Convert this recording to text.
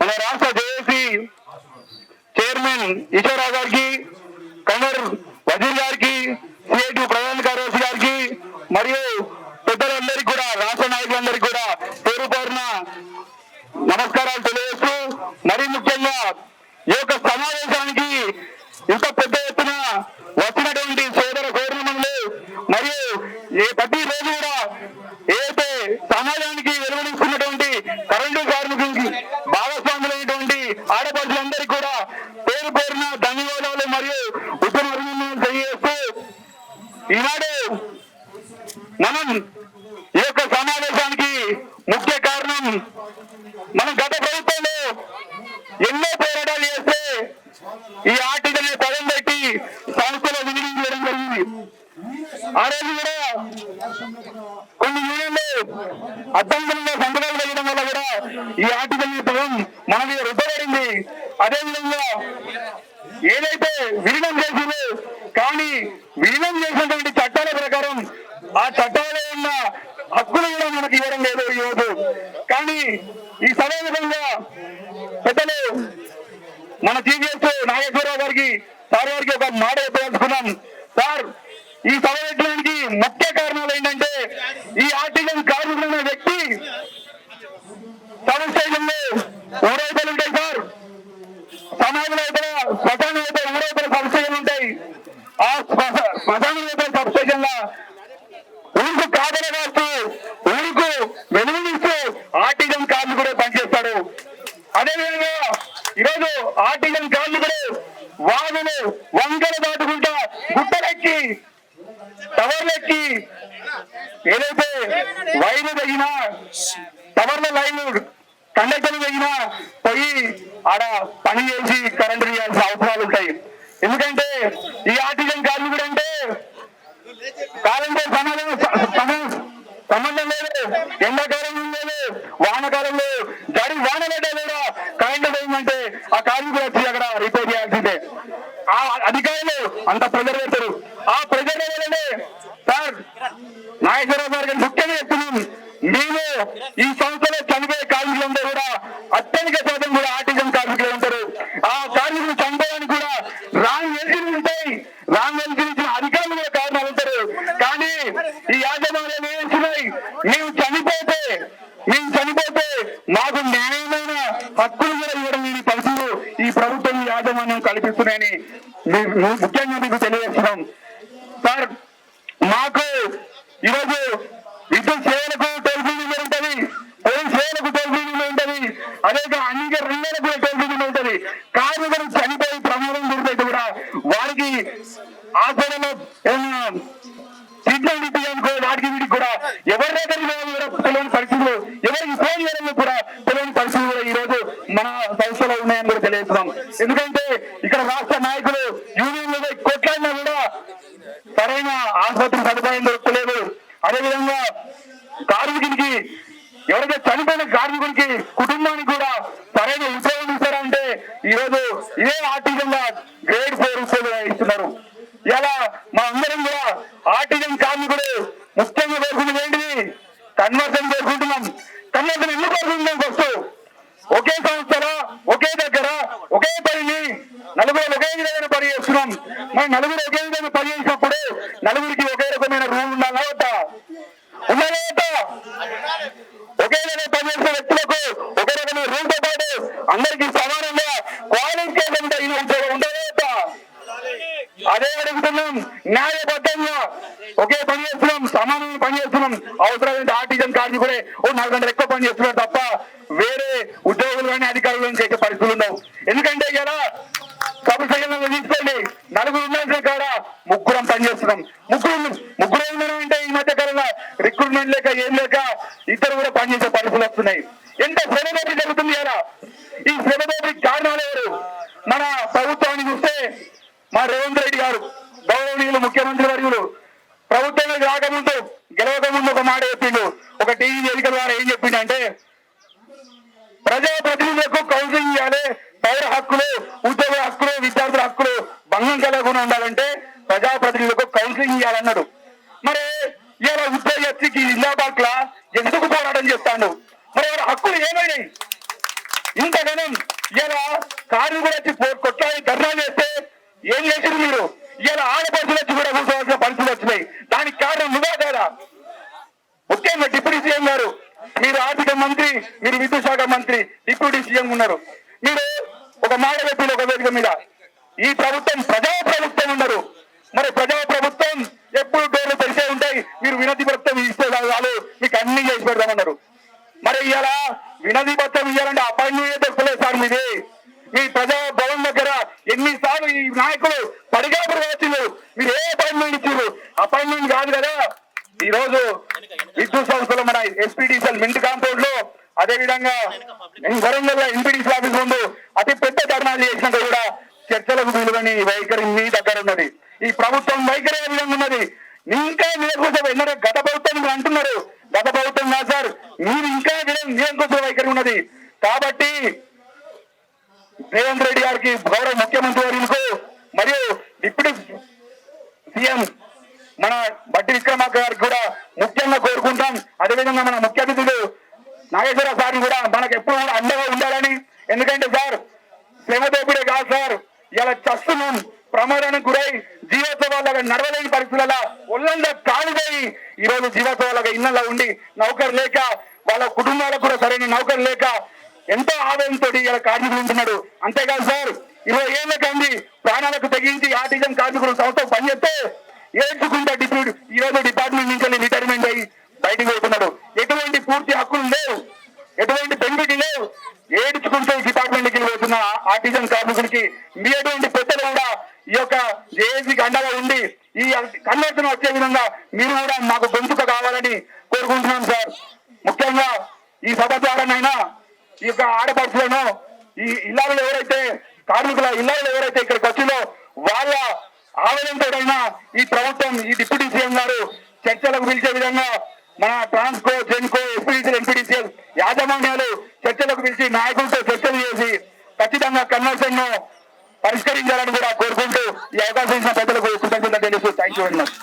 మన రాష్ట్ర JAC chairman Eswararao గారికి కమర్ వజీర్ గారికి సిఐటి ప్రధాన కార్యదర్శి గారికి మరియు పెద్దలందరికీ కూడా రాష్ట్ర నాయకులందరికీ కూడా పేరు పేరున నమస్కారాలు తెలియజేస్తూ మరి ముఖ్యంగా ఈ యొక్క సమావేశానికి ఇంత పెద్ద ఎత్తున వచ్చినటువంటి సోదర గౌరవములు మరియు ఏ ప్రతి రోజు కూడా ఏదైతే సమాజానికి వెలువడిస్తున్నటువంటి కరెంటు కార్మికులకి భాగస్వాములైనటువంటి ఆడపడుచులందరికీ కూడా పేరు పేరున ధన్యవాదాలు మరియు ఉత్తమ అభినందనలు తెలియజేస్తూ ఈనాడు మనం ఈ యొక్క సమావేశానికి ముఖ్య కారణం మనం గత ప్రభుత్వంలో ఎన్నో పోరాటాలు చేస్తే ఈ ఆర్టికల్ పదం పెట్టి సంస్థలో వినియోగించడం జరిగింది. ఆ రోజు కూడా కొన్ని యూనియన్లు అర్థంగా సంతకాలు వేయడం వల్ల కూడా ఈ ఆర్టికల్ పదం మన మీద రుద్దబడింది. అదేవిధంగా ఏదైతే విలీనం చేసిందో కానీ విలీనం చేసినటువంటి చట్టాల ప్రకారం ఆ చట్టాలలో ఉన్న హక్కులు కూడా మనకి ఇవ్వడం లేదు ఈ రోజు. కానీ ఈ సభ పెద్దలు మన టీజీఎస్ నాగేశ్వరరావు గారికి సార్ గారికి ఒక మాట చెప్పదలుచుకున్నాం. సార్ ఈ సమావేశానికి ముఖ్య కారణాలు ఏంటంటే ఈ ఆర్టికల్ కార్మికులైన వ్యక్తి సబ్ స్టేషన్లో ఊరైతే ఉంటాయి సార్. సమాజం వైపు శ్మశాన వైపు ఊరైతే సబ్ స్టేషన్ ఉంటాయి. ఆ శ్మశ- శ్మశాన వైపు సబ్ స్టేషన్ లా ఊరుకు కాదల వెలుగునిస్తూ ఆర్టిజన్ కార్మికుడే పనిచేస్తాడు అదేవిధంగా ఈరోజు ఆర్టిజన్ కార్మికుడు వాగులు వంకలు దాటుకుంటా గుట్టలెక్కి టవర్లెక్కి ఏదైతే వైర్లు తగినా టవర్ల లైన్లు కండక్టర్ తగినా పోయి ఆడ పని చేసి కరెంట్ తీయాల్సిన అవసరాలు ఉంటాయి. ఎందుకంటే ఈ ఆర్టిజన్ కార్మికుడు అంటే కాలంతో సమాధానం సంబంధం లేదు ఎండాకాలం లేదు వానకాలంలో గడి వాన పడ్డా కూడా. కరెంట్ పోయిందంటే ఆ కార్మికులు వచ్చి అక్కడ రిపేర్ చేయాల్సిందే. ఆ అధికారులు అంత ప్రెజర్ పెడతారు. ఆ ప్రెజర్ వల్లనే సార్ నాగేశ్వరరావు గారు గారు ముఖ్యంగా చెప్తున్నాం. మేము ఈ సంస్థలో చనిపోయే కార్మికులందరూ కూడా అత్యధిక శాతం కూడా ఆర్టిజం కార్మికులు ఉంటారు. ఆ కార్మికులు చనిపోవడానికి కూడా రాంగ్ ఎల్సీలు ఉంటాయి రాంగ్ ఎల్సీ ఇచ్చిన అధికారులు కూడా కారణాలు ఉంటారు కానీ ఈ యాజమాన్యాలు ఏం ఇచ్చినాయి మేము చనిపోతే మేము చనిపోతే మాకు న్యాయమైన హక్కులు కూడా ఇవ్వడం లేని పరిస్థితులు ఈ ప్రభుత్వం ఈ యాజమాన్యం కల్పిస్తున్నాయని ముఖ్యంగా మీకు తెలియజేస్తున్నాం. సార్ మాకు ఈరోజు విద్యుత్ సేవలకు టోల్ ఫ్రీ ఉంటుంది పోలీస్ సేవలకు టోల్ ఫ్రీ ఉంటుంది అనేక అదే అన్ని రంగాలకు కూడా టోల్ ఫ్రీ ఉంటుంది. కార్మికులు చనిపోయి ప్రమాదం దొరికితే కూడా వారికి హాస్పిటల్లో ఏమైనా ట్రీట్మెంట్ ఇప్పించడానికి వాటికి వీటికి కూడా ఎవరి దగ్గర తెలియని పరిస్థితులు ఎవరికి ఫోన్ చేయడంలో కూడా తెలియని పరిస్థితులు మన సంస్థలో ఉన్నాయని కూడా తెలియజేస్తున్నాం. ఎందుకంటే ఇక్కడ రాష్ట్ర నాయకులు యూనియన్లు కొట్లాడినా కూడా సరైన ఆసుపత్రి సదుపాయం దొరకలేదు. అదేవిధంగా కార్మికునికి ఎవరైతే చనిపోయిన కార్మికునికి కుటుంబానికి కూడా సరైన ఉద్యోగం ఇస్తారంటే ఈ రోజు ఇదే ఆర్టిజంగా గ్రేడ్ ఫోర్ ఉద్యోగం ఇస్తున్నారు. ఇలా మా అందరం కూడా ఆర్టిజన్ కార్మికుడు ముఖ్యంగా కోరుకున్నది ఏంటిది? కన్వర్షన్ కోరుకుంటున్నాం. కన్వర్షన్ ఎందుకు కోరుకుంటున్నాం ఫస్ట్ ఒకే సంస్థలో ఒకే దగ్గర ఒకే పనిని నలుగురు ఒకే విధమైన పని చేస్తున్నాం మరి నలుగురు ఒకే విధంగా పని చేసినప్పుడు నలుగురికి ఒకే రకమైన రూల్ ఉండాలా వద్దా. ఉండాలా వద్దా. ఒకే విధంగా పనిచేసిన వ్యక్తులకు ఒకే రకమైన రూల్తో పాటు అందరికి సమానంగా క్వాలిఫికేషన్ తగిన ఉండాలా వద్దా. అదే అడుగుతున్నాం. న్యాయబద్ధంగా ఒకే పని చేస్తున్నాం. సమానంగా పని చేస్తున్నాం. అవసరమైతే ఆర్టిజన్ కార్డు కూడా ఓ నాలుగు గంటలు ఎక్కువ పని చేస్తున్నారు తప్ప వేరే ఉద్యోగులు కానీ అధికారులు కానీ చేసే పరిస్థితులు ఉండవు. ఎందుకంటే ఇలా సభ్యులను తీసుకోండి. నలుగురు ఉండాల్సిన కాడ ముగ్గురం పనిచేస్తున్నాం. ముగ్గురు ముగ్గురు ఉండడం అంటే ఈ మధ్య కాలంలో రిక్రూట్మెంట్ లేక ఏం లేక ఇద్దరు కూడా పనిచేసే పరిస్థితులు వస్తున్నాయి. ఎంత శ్రమదోపి జరుగుతుంది ఇలా ఈ శ్రమదోపి కారణాలు ఎవరు? మన ప్రభుత్వాన్ని చూస్తే మా రేవంత్ రెడ్డి గారు గౌరవనీయులు ముఖ్యమంత్రి వర్యులు. ప్రభుత్వంలో రాకముందు గెలవకముందు ఒక మాట చెప్పిండు. ఒక టీవీ వేదిక ద్వారా ఏం చెప్పిండు అంటే ప్రజాప్రతినిధులకు కౌన్సిలింగ్ ఇవ్వాలి పౌర హక్కులు ఉద్యోగ హక్కులు ప్రజాప్రతినిధులకు కౌన్సిలింగ్ ఇవ్వాలన్నాడు మరి ఇలా ఉద్యోగస్తుకి జిందాబాద్ లా ఎందుకు పోరాటం చేస్తాడు? మరి వాళ్ళ హక్కులు ఏమైనాయి? ఇంతగానం ఇలా కార్మికులు వచ్చి కొట్లాడి ధర్నా చేస్తే ఏం చేసింది మీరు? ఇలా ఆడపడుతులు వచ్చి కూడా కూర్చోవాల్సిన పరిస్థితులు వచ్చినాయి. దానికి కారణం నువ్వే కదా. ముఖ్యంగా డిప్యూటీ సీఎం గారు మీరు ఆర్థిక మంత్రి మీరు విద్యుత్ శాఖ మంత్రి డిప్యూటీ సీఎం ఉన్నారు. మీరు ఒక మాట చెప్పిన ఒక వేదిక మీద. ఈ ప్రభుత్వం ప్రజా ప్రభుత్వం ఉన్నారు. మరి ప్రజా ప్రభుత్వం ఎప్పుడు డోర్లు తెలిసే ఉంటాయి? మీరు వినతి పత్రం ఇస్తే చాలు మీకు అన్ని చేసి పెడతామన్నారు మరి ఇలా వినతి పత్రం ఇవ్వాలంటే అపాయింట్మెంట్ దొరకలేదు సార్ మీది. మీ ప్రజా భవన్ దగ్గర ఎన్నిసార్లు ఈ నాయకులు పడిగాపులు వచ్చిండ్రు మీరు ఏ అపాయింట్మెంట్ ఇచ్చారు? అపాయింట్మెంట్ కాదు కదా. ఈ రోజు విద్యుత్ సంస్థలో మన ఎస్పీడీసీఎల్ మింట్ కాంపౌండ్లో అదే విధంగా వరంగల్ ఎన్పీడీసీ ఆఫీస్ ముందు అతి పెద్ద ధర్నాలు చేసినట్టు కూడా చర్చలకు విలువని వైఖరి మీ దగ్గర ఉన్నది. ఈ ప్రభుత్వం వైఖరి ఏ విధంగా ఉన్నది? ఇంకా నిరంకుశ ఎన్నడూ గత ప్రభుత్వం మీరు అంటున్నారు. గత ప్రభుత్వం కాదు సార్ మీరు ఇంకా నిరం- వైఖరి ఉన్నది. కాబట్టి రేవంత్ రెడ్డి గారికి గౌరవ ముఖ్యమంత్రి వర్యులకు మరియు డిప్యూటీ సీఎం మన బట్టి విక్రమార్క గారికి కూడా ముఖ్యంగా కోరుకుంటాం. అదేవిధంగా మన ముఖ్య అతిథులు నాగేశ్వర సార్ కూడా మనకు ఎప్పుడు కూడా అండగా ఉండాలని. ఎందుకంటే సార్ శ్రమ దోపిడే కాదు సార్. ఇలా చస్తున్నాం. ప్రమాదానికి గురై జీవోత్సవాలుగా నడవలేని పరిస్థితులలో ఒళ్ళంగా కాలుపోయి ఈ రోజు జీవోత్సవాలుగా ఇళ్ళలో ఉండి నౌకరు లేక వాళ్ళ కుటుంబాలకు కూడా సరైన నౌకరు లేక ఎంతో ఆదాయంతో ఇలా కార్మికులు ఉంటున్నాడు. అంతేకాదు సార్ ఇరవై ఏళ్ళ కంది ప్రాణాలకు తెగించి ఆర్టిజన్ కార్మికులు సంస్థ పనిచేస్తే ఏడ్చుకుంటా డిప్యూటీ ఈ రోజు డిపార్ట్మెంట్ నుంచి రిటైర్మెంట్ అయ్యి బయటకు వెళ్తున్నాడు ఎటువంటి పూర్తి హక్కులు లేవు. ఎటువంటి బెనిఫిట్ లేవు. ఏడ్చుకుంటూ డిపార్ట్మెంట్ డిపార్ట్మెంట్కి వెళ్తున్న ఆర్టిజన్ కార్మికులకి మీ ఎటువంటి పెద్దలు కూడా ఈ యొక్క జేఏసీకి అండగా ఉండి ఈ కన్వర్షన్ వచ్చే విధంగా మీరు కూడా మాకు గొంతుక కావాలని కోరుకుంటున్నాం సార్. ముఖ్యంగా ఈ సభ ద్వారానైనా ఈ యొక్క ఆడపడుచులను ఈ ఇల్లాలు ఎవరైతే కార్మికుల ఇల్లాలు ఎవరైతే ఇక్కడికి వచ్చిందో వాళ్ళ ఆవేదనతోడైనా ఈ ప్రభుత్వం ఈ డిప్యూటీ సీఎం గారు చర్చలకు పిలిచే విధంగా మన ట్రాన్స్కో జెన్కో ఎస్పీడీసీలు ఎంపీడీసీఎల్ యాజమాన్యాలు చర్చలకు పిలిచి నాయకులతో చర్చలు చేసి ఖచ్చితంగా కన్వర్షన్ను పరిష్కరించాలని కూడా కోరుకుంటూ ఈ అవకాశం ఇచ్చిన పెద్దలకు కృతజ్ఞత తెలుసు థ్యాంక్ యూ వెరీ మచ్